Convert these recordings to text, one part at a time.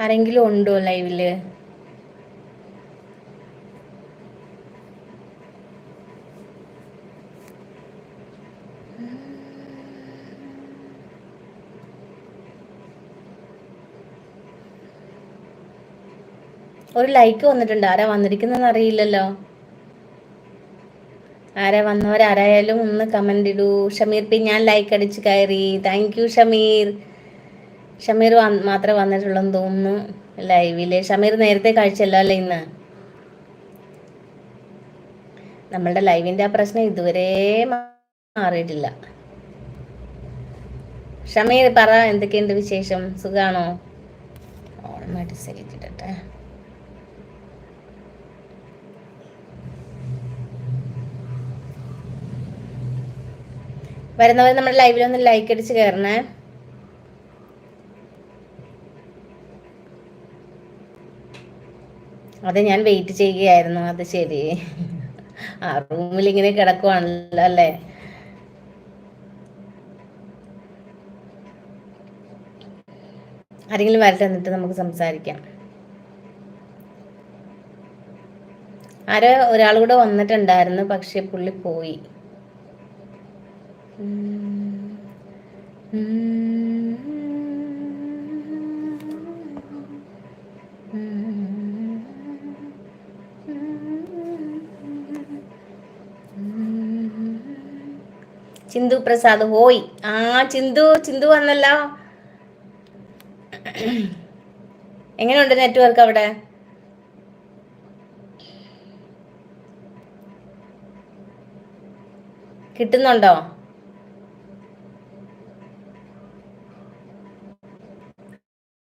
ആരെങ്കിലും ഉണ്ടോ ലൈവിൽ ഒരു ലൈക്ക് വന്നിട്ടുണ്ട്. ആരാ വന്നിരിക്കുന്നതെന്ന് അറിയില്ലല്ലോ. ആരാ വന്നവരാരായാലും ഒന്ന് കമന്റ് ഇടൂ. ഷമീർ പി ഞാൻ ലൈക്ക് അടിച്ച് കയറി. Thank you Shameer. ഷമീർ മാത്രമേ വന്നിട്ടുള്ളൂ എന്ന് തോന്നുന്നു ലൈവിൽ ഷമീർ നേരത്തെ കഴിച്ചല്ലോ അല്ലേ ഇന്ന്? നമ്മളുടെ ലൈവിന്റെ ആ പ്രശ്നം ഇതുവരെ മാറിയിട്ടില്ല. ഷമീർ പറ എന്തൊക്കെയുണ്ട് വിശേഷം? സുഖാണോ? സെലിറ്റിട്ടെ വരുന്നവർ നമ്മുടെ ലൈവിലൊന്ന് ലൈക്ക് അടിച്ച് കയറണേ അത് ഞാൻ വെയിറ്റ് ചെയ്യുകയായിരുന്നു അത് ശരി. ആ റൂമിൽ ഇങ്ങനെ കിടക്കുവാണല്ലോ അല്ലേ? ആരെങ്കിലും വരട്ടെ എന്നിട്ട് നമുക്ക് സംസാരിക്കാം. ആരോ ഒരാൾ കൂടെ വന്നിട്ടുണ്ടായിരുന്നു പക്ഷെ പുള്ളി പോയി. ചിന്തു പ്രസാദ്. ഹോയ്. ആ ചിന്തു ചിന്തു വന്നല്ലോ. എങ്ങനെയുണ്ട് നെറ്റ്വർക്ക് അവിടെ? കിട്ടുന്നുണ്ടോ?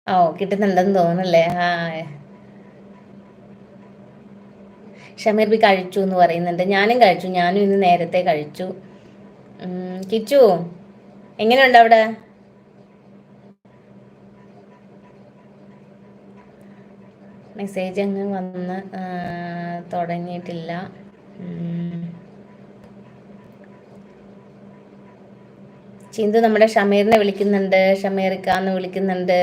ഓ കിട്ടുന്നുണ്ടെന്ന് തോന്നുന്നല്ലേ? ആ ഷമീർ ബി കഴിച്ചു എന്ന് പറയുന്നുണ്ട്. ഞാനും കഴിച്ചു. ഞാനും ഇന്ന് നേരത്തെ കഴിച്ചു. കിച്ചു എങ്ങനെയുണ്ട് അവിടെ? മെസ്സേജ് അങ്ങ് വന്ന് തുടങ്ങിയിട്ടില്ല. ചിന്തു നമ്മുടെ ഷമീറിനെ വിളിക്കുന്നുണ്ട് ഷമീറിക്കാന്ന് വിളിക്കുന്നുണ്ട്.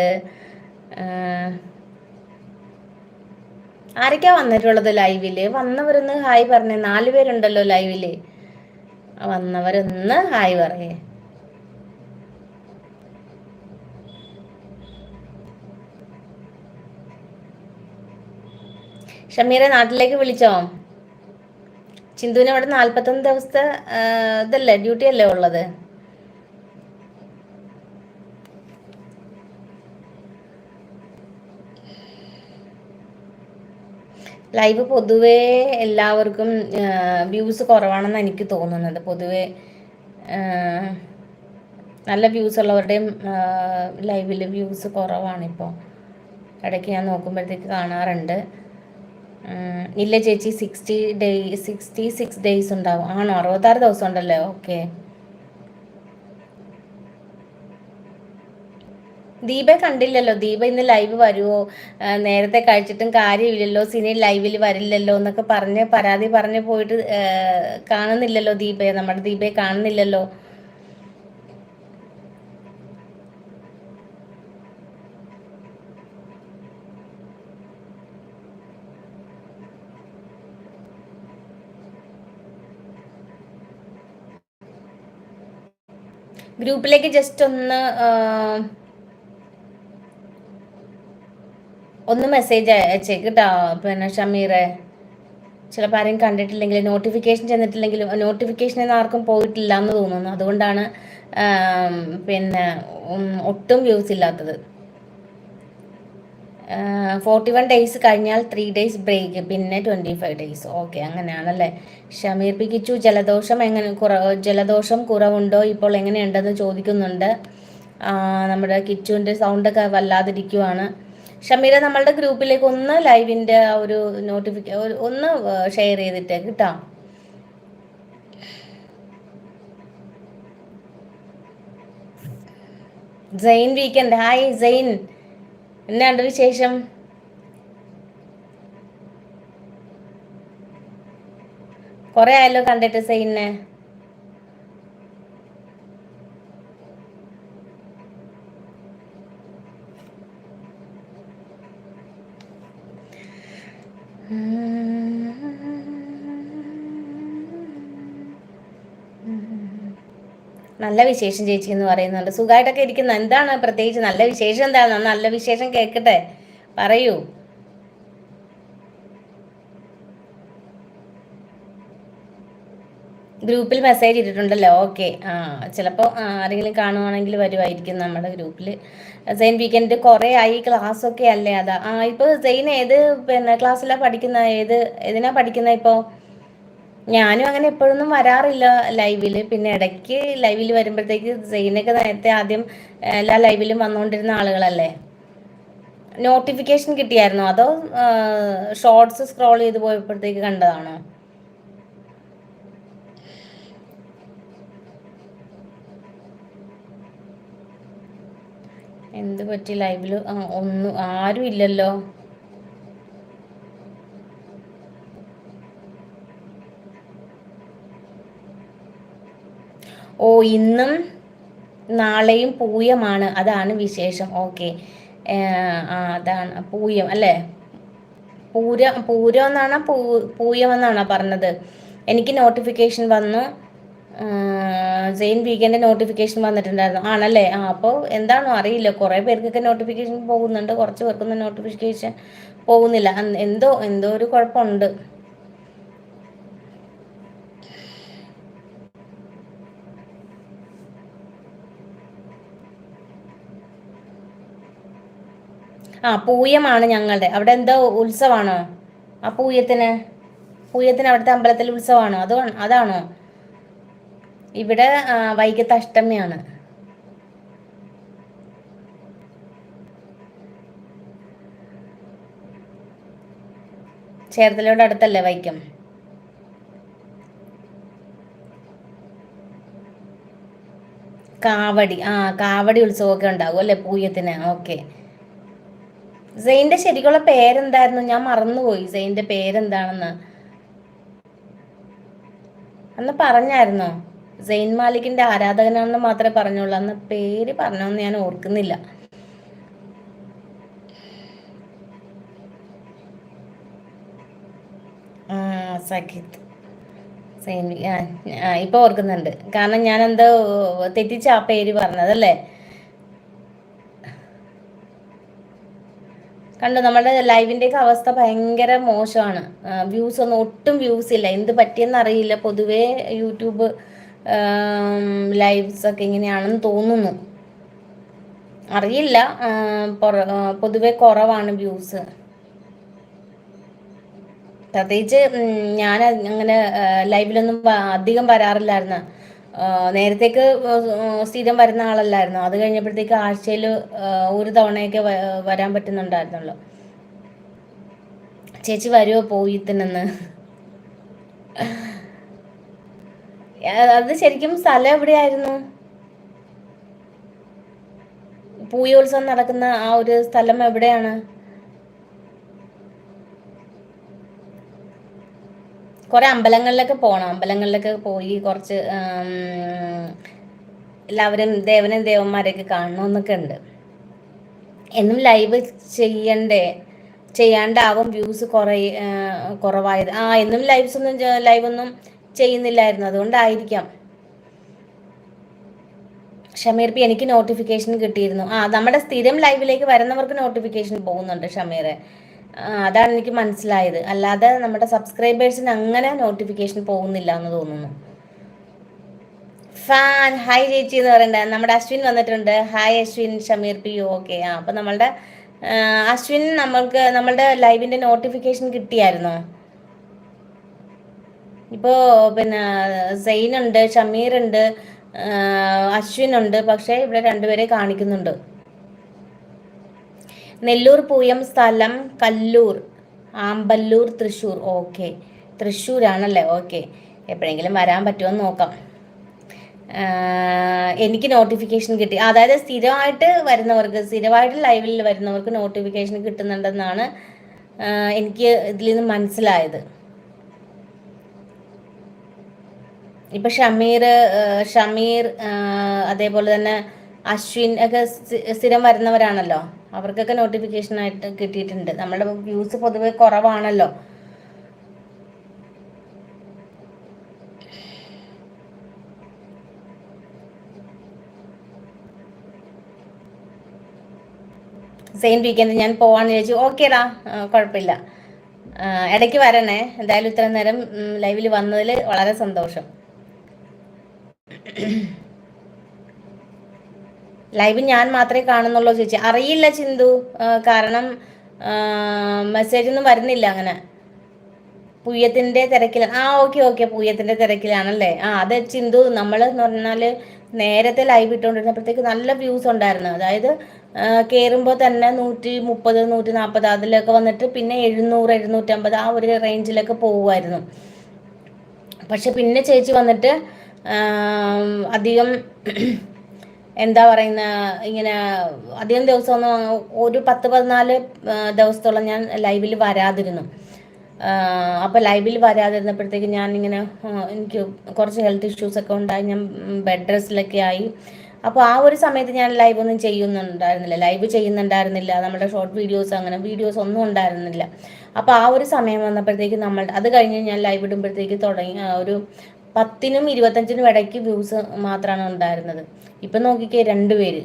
ആരൊക്കെയാ വന്നിട്ടുള്ളത് ലൈവിൽ വന്നവരൊന്ന് ഹായ് പറഞ്ഞേ നാല് പേരുണ്ടല്ലോ ലൈവിൽ വന്നവരൊന്ന് ഹായ് പറയേ. ഷമീറെ നാട്ടിലേക്ക് വിളിച്ചോ? ചിന്തുവിന് അവിടെ നാൽപ്പത്തൊന്ന് ദിവസത്തെ ഇതല്ലേ ഡ്യൂട്ടി അല്ലേ ഉള്ളത്? ലൈവ് പൊതുവേ എല്ലാവർക്കും വ്യൂസ് കുറവാണെന്ന് എനിക്ക് തോന്നുന്നത്. പൊതുവേ നല്ല വ്യൂസ് ഉള്ളവരുടെയും ലൈവിൽ വ്യൂസ് കുറവാണിപ്പോൾ ഇടയ്ക്ക് ഞാൻ നോക്കുമ്പോഴത്തേക്ക് കാണാറുണ്ട്. ഇല്ല ചേച്ചി sixty day sixty six days ഉണ്ടാവും. ആണോ? അറുപത്താറ് ദിവസം ഉണ്ടല്ലേ ഓക്കെ ദീപ കണ്ടില്ലല്ലോ. ദീപ ഇന്ന് ലൈവ് വരുമോ നേരത്തെ കഴിച്ചിട്ടും കാര്യമില്ലല്ലോ. സിനി ലൈവിൽ വരില്ലല്ലോ എന്നൊക്കെ പറഞ്ഞ് പരാതി പറഞ്ഞ് പോയിട്ട് കാണുന്നില്ലല്ലോ ദീപയെ. നമ്മുടെ ദീപയെ കാണുന്നില്ലല്ലോ. ഗ്രൂപ്പിലേക്ക് ജസ്റ്റ് ഒന്ന് ഒന്ന് മെസ്സേജ് അയച്ചേക്ക് കേട്ടോ പിന്നെ ഷമീറെ ചിലപ്പോൾ ആരെയും കണ്ടിട്ടില്ലെങ്കിൽ നോട്ടിഫിക്കേഷൻ ചെന്നിട്ടില്ലെങ്കിൽ നോട്ടിഫിക്കേഷൻ ഒന്നും ആർക്കും പോയിട്ടില്ല എന്ന് തോന്നുന്നു. അതുകൊണ്ടാണ് പിന്നെ ഒട്ടും വ്യൂസ് ഇല്ലാത്തത്. ഫോർട്ടി വൺ ഡേയ്സ് കഴിഞ്ഞാൽ ത്രീ ഡേയ്സ് ബ്രേക്ക് പിന്നെ ട്വന്റി ഫൈവ് ഡേയ്സ് ഓക്കെ അങ്ങനെയാണല്ലേ? ഷമീർ പി കിച്ചു ജലദോഷം എങ്ങനെ കുറ ജലദോഷം കുറവുണ്ടോ ഇപ്പോൾ എങ്ങനെയുണ്ടെന്ന് ചോദിക്കുന്നുണ്ട്. നമ്മുടെ കിച്ചുവിന്റെ സൗണ്ടൊക്കെ വല്ലാതിരിക്കുവാണ്. ഷമീര നമ്മളുടെ ഗ്രൂപ്പിലേക്ക് ഒന്ന് ലൈവിന്റെ ഒരു നോട്ടിഫിക്ക ഒന്ന് ഷെയർ ചെയ്തിട്ടേ കേട്ടോ. സെയിൻ വീക്കെൻഡ് ഹായ് സെയിൻ എന്നാണ്ട് വിശേഷം? കുറെ ആയല്ലോ കണ്ടിട്ട് സെയിനെ നല്ല വിശേഷം ചേച്ചി എന്ന് പറയുന്നുണ്ട്. സുഖമായിട്ടൊക്കെ ഇരിക്കുന്ന. എന്താണ് പ്രത്യേകിച്ച് നല്ല വിശേഷം? എന്താണ്? നല്ല വിശേഷം കേൾക്കട്ടെ പറയൂ. ഗ്രൂപ്പിൽ മെസ്സേജ് ഇട്ടിട്ടുണ്ടല്ലോ. ഓക്കെ ആ ചിലപ്പോൾ ആരെങ്കിലും കാണുവാണെങ്കിൽ വരുമായിരിക്കും നമ്മുടെ ഗ്രൂപ്പിൽ സെയിൻ വീക്കെൻഡ് കുറേ ആയി ക്ലാസ് ഒക്കെ അല്ലേ അതാ? ആ ഇപ്പോൾ സെയിൻ ഏത് പിന്നെ ക്ലാസ്സിലാണ് പഠിക്കുന്ന ഏത് ഏതിനാ പഠിക്കുന്ന ഇപ്പോൾ ഞാനും അങ്ങനെ എപ്പോഴൊന്നും വരാറില്ല ലൈവിൽ പിന്നെ ഇടയ്ക്ക് ലൈവിൽ വരുമ്പോഴത്തേക്ക് സെയിനൊക്കെ നേരത്തെ ആദ്യം എല്ലാ ലൈവിലും വന്നുകൊണ്ടിരുന്ന ആളുകളല്ലേ? നോട്ടിഫിക്കേഷൻ കിട്ടിയായിരുന്നോ? അതോ ഷോർട്സ് സ്ക്രോൾ ചെയ്ത് പോയപ്പോഴത്തേക്ക് കണ്ടതാണോ? എന്ത് പറ്റി? ലൈവിൽ ഒന്നും ആരും ഇല്ലല്ലോ. ഓ ഇന്നും നാളെയും പൂയമാണ്. അതാണ് വിശേഷം. ഓക്കെ അതാണ്. പൂയം അല്ലേ? പൂര പൂരം എന്നാണ്? പൂ പൂയം എന്നാണ് പറഞ്ഞത്? എനിക്ക് നോട്ടിഫിക്കേഷൻ വന്നു. സെയിൻ വീക്കെൻഡ് നോട്ടിഫിക്കേഷൻ വന്നിട്ടുണ്ടായിരുന്നു. ആണല്ലേ? ആ അപ്പോൾ എന്താണോ അറിയില്ല. കുറേ പേർക്കൊക്കെ നോട്ടിഫിക്കേഷൻ പോകുന്നുണ്ട്. കുറച്ച് പേർക്കൊന്നും നോട്ടിഫിക്കേഷൻ പോകുന്നില്ല. എന്തോ എന്തോ ഒരു കുഴപ്പമുണ്ട്. ആ പൂയമാണ് ഞങ്ങളുടെ. അവിടെ എന്തോ ഉത്സവമാണോ ആ പൂയത്തിന്? പൂയത്തിന് അവിടുത്തെ അമ്പലത്തിൽ ഉത്സവമാണോ അതോ അതാണോ? ഇവിടെ വൈകിട്ട് അഷ്ടമിയാണ് ചേർത്തലോട് അടുത്തല്ലേ വൈക്കം? കാവടി ആ കാവടി ഉത്സവമൊക്കെ ഉണ്ടാവും അല്ലേ പൂയത്തിന്? ഓക്കെ. സെയിന്റെ ശരിക്കുള്ള പേരെന്തായിരുന്നു? ഞാൻ മറന്നുപോയി സെയിന്റെ പേരെന്താണെന്ന്. അന്ന് പറഞ്ഞായിരുന്നോ? സെയിൻ മാലിക്കിന്റെ ആരാധകനാണെന്ന് മാത്രമേ പറഞ്ഞുള്ളൂ. അന്ന് പേര് പറഞ്ഞോന്ന് ഞാൻ ഓർക്കുന്നില്ല. ഇപ്പൊ ഓർക്കുന്നുണ്ട്. കാരണം ഞാൻ എന്തോ തെറ്റിച്ച ആ പേര് പറഞ്ഞതല്ലേ? കണ്ടു നമ്മുടെ ലൈവിന്റെയൊക്കെ അവസ്ഥ ഭയങ്കര മോശമാണ്. വ്യൂസ് ഒന്നും ഒട്ടും വ്യൂസ് ഇല്ല. എന്ത് പറ്റിയെന്ന് അറിയില്ല. പൊതുവേ യൂട്യൂബ് ലൈവ്സ് ഒക്കെ ഇങ്ങനെയാണെന്ന് തോന്നുന്നു. അറിയില്ല പൊതുവെ കുറവാണ് വ്യൂസ് പ്രത്യേകിച്ച് ഞാൻ അങ്ങനെ ലൈവിലൊന്നും അധികം വരാറില്ലായിരുന്നു. നേരത്തേക്ക് സ്ഥിരം വരുന്ന ആളല്ലായിരുന്നു. അത് കഴിഞ്ഞപ്പോഴത്തേക്ക് ആഴ്ചയിൽ ഒരു തവണയൊക്കെ വരാൻ പറ്റുന്നുണ്ടായിരുന്നുള്ളൂ. ചേച്ചി വരുമോ പോയി തന്നെ അത് ശരിക്കും സ്ഥലം എവിടെയായിരുന്നു? പൂയോത്സവം നടക്കുന്ന ആ ഒരു സ്ഥലം എവിടെയാണ്? കുറെ അമ്പലങ്ങളിലൊക്കെ പോണം. അമ്പലങ്ങളിലൊക്കെ പോയി കുറച്ച് എല്ലാവരും ദേവനും ദേവന്മാരെയൊക്കെ കാണണമെന്നൊക്കെ ഉണ്ട്. എന്നും ലൈവ് ചെയ്യണ്ടേ? ചെയ്യാണ്ടാവും വ്യൂസ് കുറേ കുറവായത്. ആ എന്നും ലൈവ്സ് ഒന്നും ലൈവ് ഒന്നും ചെയ്യുന്നില്ലായിരുന്നു. അതുകൊണ്ടായിരിക്കാം. ഷമീർ പി എനിക്ക് നോട്ടിഫിക്കേഷൻ കിട്ടിയിരുന്നു. ആ നമ്മുടെ സ്ഥിരം ലൈവിലേക്ക് വരുന്നവർക്ക് നോട്ടിഫിക്കേഷൻ പോകുന്നുണ്ട് ഷമീറെ. അതാണ് എനിക്ക് മനസ്സിലായത്. അല്ലാതെ നമ്മുടെ സബ്സ്ക്രൈബേഴ്സിന് അങ്ങനെ നോട്ടിഫിക്കേഷൻ പോകുന്നില്ല എന്ന് തോന്നുന്നു. ഫാൻ ഹായ് ചേച്ചി എന്ന് പറയണ്ട. നമ്മുടെ അശ്വിൻ വന്നിട്ടുണ്ട്. Hi Ashwin Shameer P okay ആ അപ്പം നമ്മളുടെ അശ്വിൻ നമ്മൾക്ക് നമ്മളുടെ ലൈവിന്റെ നോട്ടിഫിക്കേഷൻ കിട്ടിയായിരുന്നോ? ഇപ്പോൾ പിന്നെ ഉണ്ട് അശ്വിൻ ഉണ്ട് പക്ഷേ ഇവിടെ രണ്ടുപേരെ കാണിക്കുന്നുണ്ട്. നെല്ലൂർ പൂയം സ്ഥലം കല്ലൂർ ആമ്പല്ലൂർ തൃശ്ശൂർ. ഓക്കെ. തൃശ്ശൂരാണല്ലേ? ഓക്കെ. എപ്പോഴെങ്കിലും വരാൻ പറ്റുമോ നോക്കാം. എനിക്ക് നോട്ടിഫിക്കേഷൻ കിട്ടി. അതായത് സ്ഥിരമായിട്ട് വരുന്നവർക്ക് സ്ഥിരമായിട്ട് ലൈവിൽ വരുന്നവർക്ക് നോട്ടിഫിക്കേഷൻ കിട്ടുന്നുണ്ടെന്നാണ് എനിക്ക് ഇതിൽ നിന്ന് മനസ്സിലായത്. ഇപ്പൊ ഷമീർ ഷമീർ അതേപോലെ തന്നെ അശ്വിൻ ഒക്കെ സ്ഥിരം വരുന്നവരാണല്ലോ. അവർക്കൊക്കെ നോട്ടിഫിക്കേഷൻ ആയിട്ട് കിട്ടിയിട്ടുണ്ട്. നമ്മുടെ വ്യൂസ് പൊതുവെ കുറവാണല്ലോ. സെയിം വീക്കെൻഡ് ഞാൻ പോവാന്ന് ചോദിച്ചു ഓക്കേടാ കുഴപ്പമില്ല ഇടയ്ക്ക് വരണേ. എന്തായാലും ഇത്ര നേരം ലൈവിൽ വന്നതിൽ വളരെ സന്തോഷം. ലൈവ് ഞാൻ മാത്രമേ കാണുന്നുള്ളൂ ചേച്ചി. അറിയില്ല ചിന്തു. കാരണം മെസ്സേജ് ഒന്നും വരുന്നില്ല അങ്ങനെ. പൂയത്തിന്റെ തിരക്കിലാണ് ആ ഓക്കെ ഓക്കെ പൂയത്തിന്റെ തിരക്കിലാണല്ലേ? ആ അത് ചിന്തു നമ്മൾ എന്ന് പറഞ്ഞാൽ നേരത്തെ ലൈവ് ഇട്ടുകൊണ്ടിരുന്നപ്പോഴത്തേക്ക് നല്ല വ്യൂസ് ഉണ്ടായിരുന്നു. അതായത് കയറുമ്പോൾ തന്നെ നൂറ്റി മുപ്പത് നൂറ്റി നാൽപ്പത് അതിലൊക്കെ വന്നിട്ട് പിന്നെ എഴുന്നൂറ് എഴുന്നൂറ്റമ്പത് ആ ഒരു റേഞ്ചിലൊക്കെ പോകുമായിരുന്നു പക്ഷെ പിന്നെ ചേച്ചി വന്നിട്ട് അധികം എന്താ പറയുന്ന ഇങ്ങനെ അധികം ദിവസമൊന്നും ഒരു പത്ത് പതിനാല് ദിവസത്തോളം ഞാൻ ലൈവിൽ വരാതിരുന്നു. അപ്പോൾ ലൈവിൽ വരാതിരുന്നപ്പോഴത്തേക്ക് ഞാൻ ഇങ്ങനെ എനിക്ക് കുറച്ച് ഹെൽത്ത് ഇഷ്യൂസ് ഒക്കെ ഉണ്ടായി. ഞാൻ ബെഡ് റെസ്റ്റിലൊക്കെ ആയി. അപ്പോൾ ആ ഒരു സമയത്ത് ഞാൻ ലൈവ് ഒന്നും ചെയ്യുന്നുണ്ടായിരുന്നില്ല. ലൈവ് ചെയ്യുന്നുണ്ടായിരുന്നില്ല. നമ്മുടെ ഷോർട്ട് വീഡിയോസ് അങ്ങനെ വീഡിയോസ് ഒന്നും ഉണ്ടായിരുന്നില്ല. അപ്പോൾ ആ ഒരു സമയം വന്നപ്പോഴത്തേക്ക് നമ്മൾ അത് കഴിഞ്ഞ് ഞാൻ ലൈവ് ഇടുമ്പോഴത്തേക്ക് തുടങ്ങി ഒരു പത്തിനും ഇരുപത്തഞ്ചിനും ഇടയ്ക്ക് വ്യൂസ് മാത്രമാണ് ഉണ്ടായിരുന്നത്. ഇപ്പം നോക്കിക്കേ രണ്ടുപേര്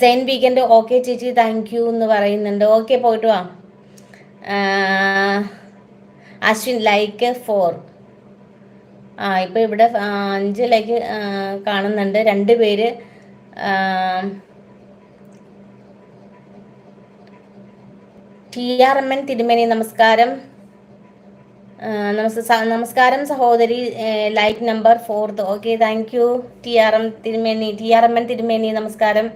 സെയിൻ വീക്കെൻഡ് ഓക്കെ ചേച്ചി താങ്ക് യു എന്ന് പറയുന്നുണ്ട്. ഓക്കെ പോയിട്ട് വാ. അശ്വിൻ ലൈക്ക് ഫോർ ആ ഇപ്പൊ ഇവിടെ അഞ്ച് ലൈക്ക് കാണുന്നുണ്ട്. രണ്ട് പേര് ടി ആർ എം എൻ തിരുമേനി നമസ്കാരം. നമസ്കാരം സഹോദരി light number fourth okay thank you. T R M തിരുമേനി ടി ആർ എം എൻ തിരുമേനി നമസ്കാരം.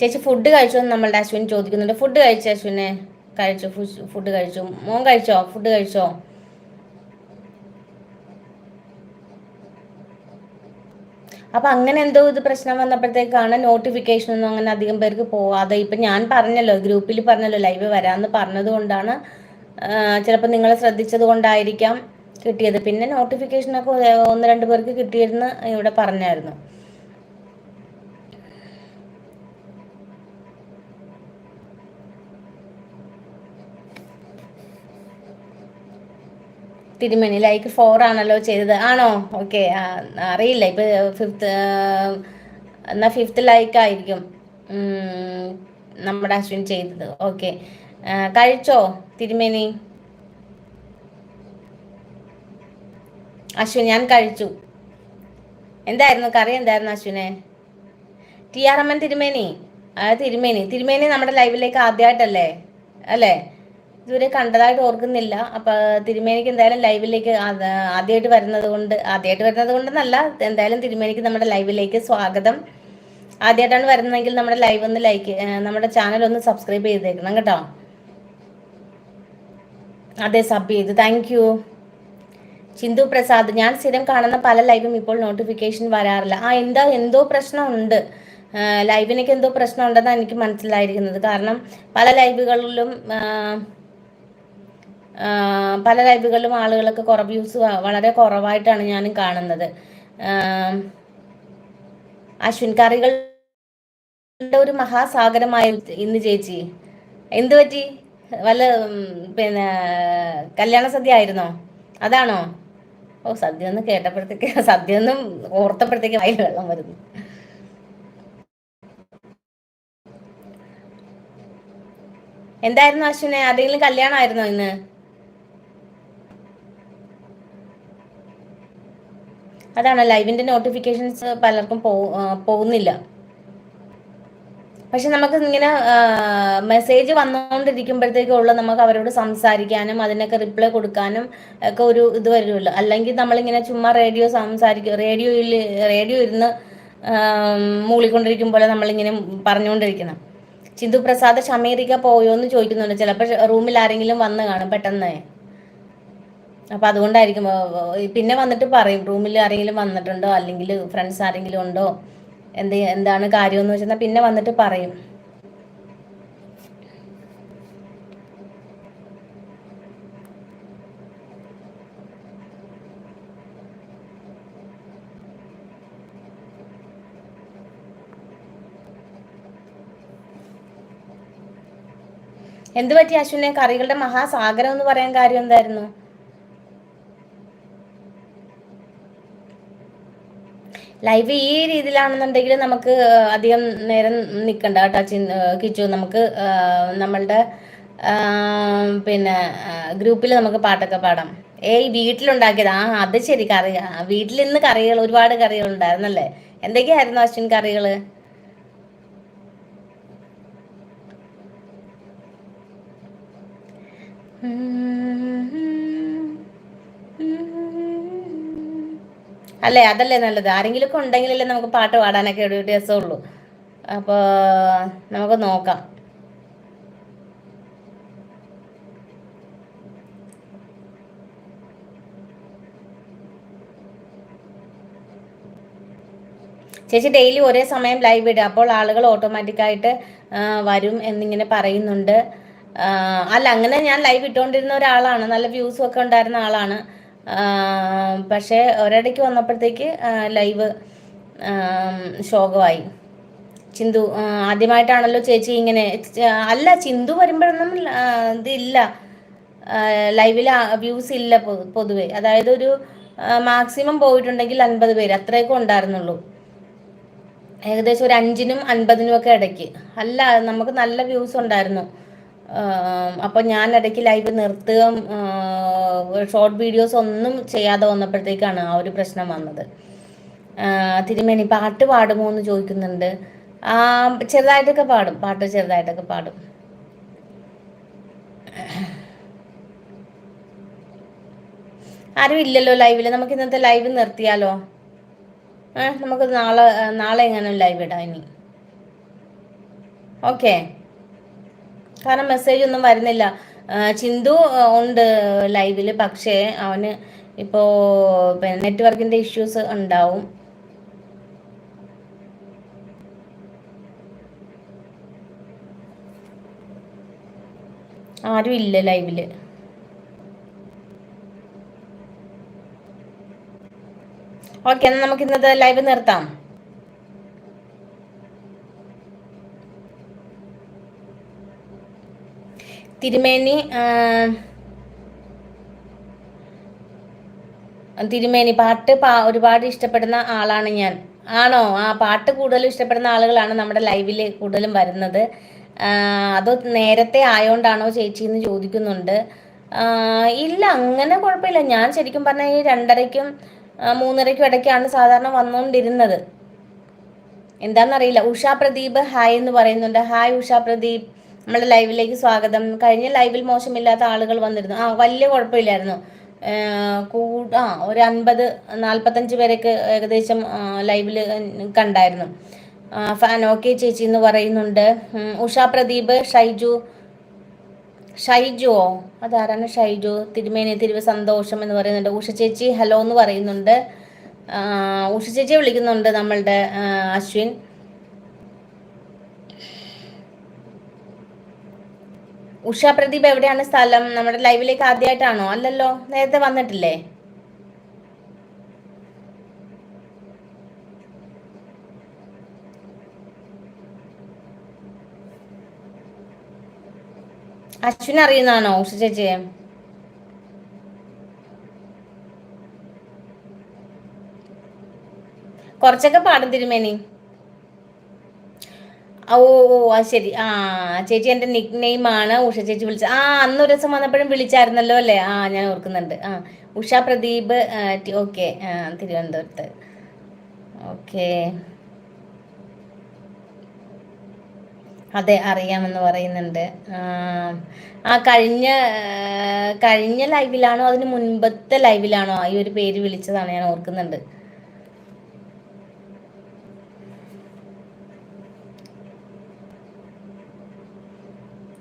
ചേച്ചി ഫുഡ് കഴിച്ചോ എന്ന് നമ്മളുടെ അശ്വിൻ ചോദിക്കുന്നുണ്ട്. ഫുഡ് കഴിച്ചോ അശ്വിനെ? കഴിച്ചു? ഫുഡ് കഴിച്ചു? മോൻ കഴിച്ചോ? ഫുഡ് കഴിച്ചോ? അപ്പൊ അങ്ങനെ എന്തോ ഇത് പ്രശ്നം വന്നപ്പോഴത്തേക്കാണ് നോട്ടിഫിക്കേഷൻ ഒന്നും അങ്ങനെ അധികം പേർക്ക് പോവാതെ. ഇപ്പൊ ഞാൻ പറഞ്ഞല്ലോ ഗ്രൂപ്പിൽ പറഞ്ഞല്ലോ ലൈവ് വരാന്ന് പറഞ്ഞത് കൊണ്ടാണ് ചിലപ്പോൾ നിങ്ങൾ ശ്രദ്ധിച്ചത് കൊണ്ടായിരിക്കാം കിട്ടിയത്. പിന്നെ നോട്ടിഫിക്കേഷൻ ഒക്കെ ഒന്ന് രണ്ട് പേർക്ക് കിട്ടിയിരുന്ന് ഇവിടെ പറഞ്ഞായിരുന്നു. തിരുമണി ലൈക്ക് ഫോർ ആണല്ലോ ചെയ്തത്. ആണോ? ഓക്കെ അറിയില്ല. ഇപ്പൊ ഫിഫ്ത്ത് എന്നാ ഫിഫ്ത്ത് ലൈക്ക് ആയിരിക്കും. നമ്മുടെ അശ്വിൻ ചെയ്തത്. ഓക്കെ കഴിച്ചോ തിരുമേനി? അശ്വിൻ ഞാൻ കഴിച്ചു. എന്തായിരുന്നു? കറി എന്തായിരുന്നു അശ്വിനെ? ടി ആർ എം എൻ തിരുമേനി തിരുമേനി. തിരുമേനി നമ്മുടെ ലൈവിലേക്ക് ആദ്യമായിട്ടല്ലേ? അല്ലേ? ഇതുവരെ കണ്ടതായിട്ട് ഓർക്കുന്നില്ല. അപ്പൊ തിരുമേനിക്ക് എന്തായാലും ലൈവിലേക്ക് ആദ്യമായിട്ട് വരുന്നത് കൊണ്ട് ആദ്യമായിട്ട് വരുന്നത് കൊണ്ടെന്നല്ല എന്തായാലും തിരുമേനിക്ക് നമ്മുടെ ലൈവിലേക്ക് സ്വാഗതം. ആദ്യമായിട്ടാണ് വരുന്നതെങ്കിൽ നമ്മുടെ ലൈവ് ഒന്ന് ലൈക്ക് നമ്മുടെ ചാനൽ ഒന്ന് സബ്സ്ക്രൈബ് ചെയ്തേക്കണം കേട്ടോ. അതെ സബ് ചെയ്ത്. Thank you. ചിന്തു പ്രസാദ് ഞാൻ സ്ഥിരം കാണുന്ന പല ലൈവും ഇപ്പോൾ നോട്ടിഫിക്കേഷൻ വരാറില്ല. ആ എന്താ എന്തോ പ്രശ്നമുണ്ട്. ലൈവിനൊക്കെ എന്തോ പ്രശ്നം ഉണ്ടെന്നാണ് എനിക്ക് മനസ്സിലായിരിക്കുന്നത്. കാരണം പല ലൈവുകളിലും പല ലൈവുകളിലും ആളുകളൊക്കെ കുറവ് വ്യൂസ് വളരെ കുറവായിട്ടാണ് ഞാനും കാണുന്നത്. അശ്വിൻ കറികളുടെ ഒരു മഹാസാഗരമായി ഇന്ന് ചേച്ചി. എന്തു പറ്റി? വല്ല പിന്നെ കല്യാണ സദ്യ ആയിരുന്നോ? അതാണോ? ഓ സദ്യ ഒന്ന് കേട്ടപ്പോഴത്തേക്ക് സദ്യ ഒന്നും ഓർത്തപ്പോഴത്തേക്ക് വായിൽ വെള്ളം വരുന്നു. എന്തായിരുന്നു അശ്വിനെ? ആരെങ്കിലും കല്യാണമായിരുന്നോ ഇന്ന്? അതാണ് ലൈവിന്റെ നോട്ടിഫിക്കേഷൻസ് പലർക്കും പോകുന്നില്ല. പക്ഷെ നമുക്ക് ഇങ്ങനെ മെസ്സേജ് വന്നുകൊണ്ടിരിക്കുമ്പോഴത്തേക്കുള്ള നമുക്ക് അവരോട് സംസാരിക്കാനും അതിനൊക്കെ റിപ്ലൈ കൊടുക്കാനും ഒക്കെ ഒരു ഇത് വരുമല്ലോ. അല്ലെങ്കിൽ നമ്മളിങ്ങനെ ചുമ്മാ റേഡിയോ സംസാരിക്കും. റേഡിയോയിൽ റേഡിയോ ഇരുന്ന് മൂളിക്കൊണ്ടിരിക്കും മൂളിക്കൊണ്ടിരിക്കുമ്പോൾ നമ്മളിങ്ങനെ പറഞ്ഞുകൊണ്ടിരിക്കണം ചിന്തു പ്രസാദ് ഷമീറിക പോയോ എന്ന് ചോദിക്കുന്നുണ്ട് ചിലപ്പോൾ റൂമിൽ ആരെങ്കിലും വന്ന് കാണും പെട്ടെന്ന്. അപ്പൊ അതുകൊണ്ടായിരിക്കും പിന്നെ വന്നിട്ട് പറയും റൂമിൽ ആരെങ്കിലും വന്നിട്ടുണ്ടോ? അല്ലെങ്കിൽ ഫ്രണ്ട്സ് ആരെങ്കിലും ഉണ്ടോ? എന്ത് എന്താണ് കാര്യം എന്ന് വെച്ചാൽ പിന്നെ വന്നിട്ട് പറയും. എന്ത് പറ്റി അശ്വിനെ? കറികളുടെ മഹാസാഗരം എന്ന് പറയാൻ കാര്യം എന്തായിരുന്നു? ലൈവ് ഈ രീതിയിലാണെന്നുണ്ടെങ്കിൽ നമുക്ക് അധികം നേരം നിൽക്കണ്ട കേട്ടോ കിച്ചു. നമുക്ക് നമ്മളുടെ പിന്നെ ഗ്രൂപ്പിൽ നമുക്ക് പാട്ടൊക്കെ പാടാം. ഏയ് വീട്ടിലുണ്ടാക്കിയത്. ആ അത് ശരി. കറി വീട്ടിൽ ഇന്ന് കറികൾ ഒരുപാട് കറികൾ ഉണ്ടായിരുന്നല്ലേ? എന്തൊക്കെയായിരുന്നു അശ്വിൻ കറികൾ അല്ലേ? അതല്ലേ നല്ലത്. ആരെങ്കിലും ഒക്കെ ഉണ്ടെങ്കിലല്ലേ നമുക്ക് പാട്ട് പാടാനൊക്കെ ഒരു രസമുള്ളൂ. അപ്പോൾ നമുക്ക് നോക്കാം. ചേച്ചി ഡെയിലി ഒരേ സമയം ലൈവ് ഇടുക. അപ്പോൾ ആളുകൾ ഓട്ടോമാറ്റിക്കായിട്ട് വരും എന്നിങ്ങനെ പറയുന്നുണ്ട്. അല്ല അങ്ങനെ ഞാൻ ലൈവ് ഇട്ടുകൊണ്ടിരുന്ന ഒരാളാണ്. നല്ല വ്യൂസും ഒക്കെ ഉണ്ടായിരുന്ന ആളാണ്. പക്ഷേ ഒരിടയ്ക്ക് വന്നപ്പോഴത്തേക്ക് ലൈവ് ശോകമായി. ചിന്തു ആദ്യമായിട്ടാണല്ലോ ചേച്ചി ഇങ്ങനെ അല്ല ചിന്തു വരുമ്പോഴൊന്നും ഇതില്ല. ലൈവിൽ വ്യൂസ് ഇല്ല പൊതുവെ. അതായത് ഒരു മാക്സിമം പോയിട്ടുണ്ടെങ്കിൽ അൻപത് പേര് അത്രയൊക്കെ ഉണ്ടായിരുന്നുള്ളൂ. ഏകദേശം ഒരു അഞ്ചിനും അൻപതിനും ഒക്കെ ഇടയ്ക്ക്. അല്ല നമുക്ക് നല്ല വ്യൂസ് ഉണ്ടായിരുന്നു. അപ്പോൾ ഞാൻ ഇടയ്ക്ക് ലൈവ് നിർത്തുകയും ഷോർട്ട് വീഡിയോസ് ഒന്നും ചെയ്യാതെ വന്നപ്പോഴത്തേക്കാണ് ആ ഒരു പ്രശ്നം വന്നത്. തിരുമേനി പാട്ട് പാടുമോ എന്ന് ചോദിക്കുന്നുണ്ട്. ചെറുതായിട്ടൊക്കെ പാടും പാട്ട് ചെറുതായിട്ടൊക്കെ പാടും. ആരും ഇല്ലല്ലോ ലൈവിൽ നമുക്ക് ഇന്നത്തെ ലൈവ് നിർത്തിയാലോ? നമുക്ക് നാളെ നാളെ എങ്ങനെ ലൈവ് ഇടാം ഇനി. ഓക്കെ കാരണം മെസ്സേജ് ഒന്നും വരുന്നില്ല. ചിന്തു ഉണ്ട് ലൈവിൽ പക്ഷേ അവന് ഇപ്പോൾ നെറ്റ്വർക്കിന്റെ ഇഷ്യൂസ് ഉണ്ടാവും. ആരും ഇല്ല ലൈവിൽ ഓക്കെ എന്നാൽ നമുക്ക് ഇന്നത്തെ ലൈവ് നിർത്താം. തിരുമേനി തിരുമേനി പാട്ട് ഒരുപാട് ഇഷ്ടപ്പെടുന്ന ആളാണ് ഞാൻ. ആണോ? ആ പാട്ട് കൂടുതലും ഇഷ്ടപ്പെടുന്ന ആളുകളാണ് നമ്മുടെ ലൈവിൽ കൂടുതലും വരുന്നത്. അത് നേരത്തെ ആയോണ്ടാണോ ചേച്ചി എന്ന് ചോദിക്കുന്നുണ്ട്. ഇല്ല അങ്ങനെ കുഴപ്പമില്ല. ഞാൻ ശരിക്കും പറഞ്ഞാൽ ഈ രണ്ടരയ്ക്കും മൂന്നരയ്ക്കും ഇടയ്ക്കാണ് സാധാരണ വന്നുകൊണ്ടിരുന്നത് എന്താണെന്നറിയില്ല ഉഷ പ്രദീപ് ഹായ് എന്ന് പറയുന്നുണ്ട്. ഹായ് ഉഷ പ്രദീപ്. നമ്മുടെ ലൈവിലേക്ക് സ്വാഗതം. കഴിഞ്ഞ ലൈവിൽ മോശമില്ലാത്ത ആളുകൾ വന്നിരുന്നു. ആ വലിയ കുഴപ്പമില്ലായിരുന്നു. കൂട ആ ഒരു അൻപത് നാൽപ്പത്തഞ്ച് പേരൊക്കെ ഏകദേശം ലൈവിൽ കണ്ടായിരുന്നു. ഫാൻ ഓക്കെ ചേച്ചി എന്ന് പറയുന്നുണ്ട്. ഉഷ പ്രദീപ് ഷൈജു ഷൈജുവോ? അതാരാണ് ഷൈജു? തിരുമേനി തിരുവ് സന്തോഷം എന്ന് പറയുന്നുണ്ട്. ഉഷ ചേച്ചി ഹലോ എന്ന് പറയുന്നുണ്ട്. ഉഷ ചേച്ചിയെ വിളിക്കുന്നുണ്ട് നമ്മളുടെ അശ്വിൻ. ഉഷ പ്രദീപ് എവിടെയാണ് സ്ഥലം? നമ്മുടെ ലൈവിലേക്ക് ആദ്യമായിട്ടാണോ അല്ലല്ലോ നേരത്തെ വന്നിട്ടില്ലേ? അശ്വിൻ അറിയുന്നതാണോ ഉഷ ചേച്ചിയെ? കുറച്ചൊക്കെ പാടും തിരുമേനി. ഓ ഓ അത് ശരി. ആ ചേച്ചി എന്റെ നിക് നെയിമാണ് ഉഷ ചേച്ചി വിളിച്ച ആ അന്ന് ഒരു ദിവസം വന്നപ്പോഴും വിളിച്ചായിരുന്നല്ലോ അല്ലേ? ആ ഞാൻ ഓർക്കുന്നുണ്ട്. ആ ഉഷ പ്രദീപ് ഓക്കെ തിരുവനന്തപുരത്ത്. ഓക്കെ. അതെ അറിയാമെന്ന് പറയുന്നുണ്ട്. ആ കഴിഞ്ഞ കഴിഞ്ഞ ലൈവിലാണോ അതിന് മുൻപത്തെ ലൈവിലാണോ ഈ ഒരു പേര് വിളിച്ചതാണ് ഞാൻ ഓർക്കുന്നുണ്ട്.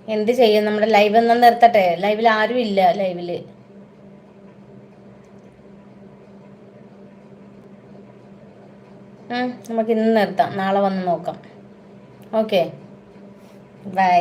എന്ത് ചെയ്യും? നമ്മുടെ ലൈവ് എന്നാ നിർത്തട്ടെ? ലൈവിൽ ആരും ഇല്ല ലൈവിൽ നമുക്ക് ഇന്ന് നിർത്താം. നാളെ വന്ന് നോക്കാം. Okay bye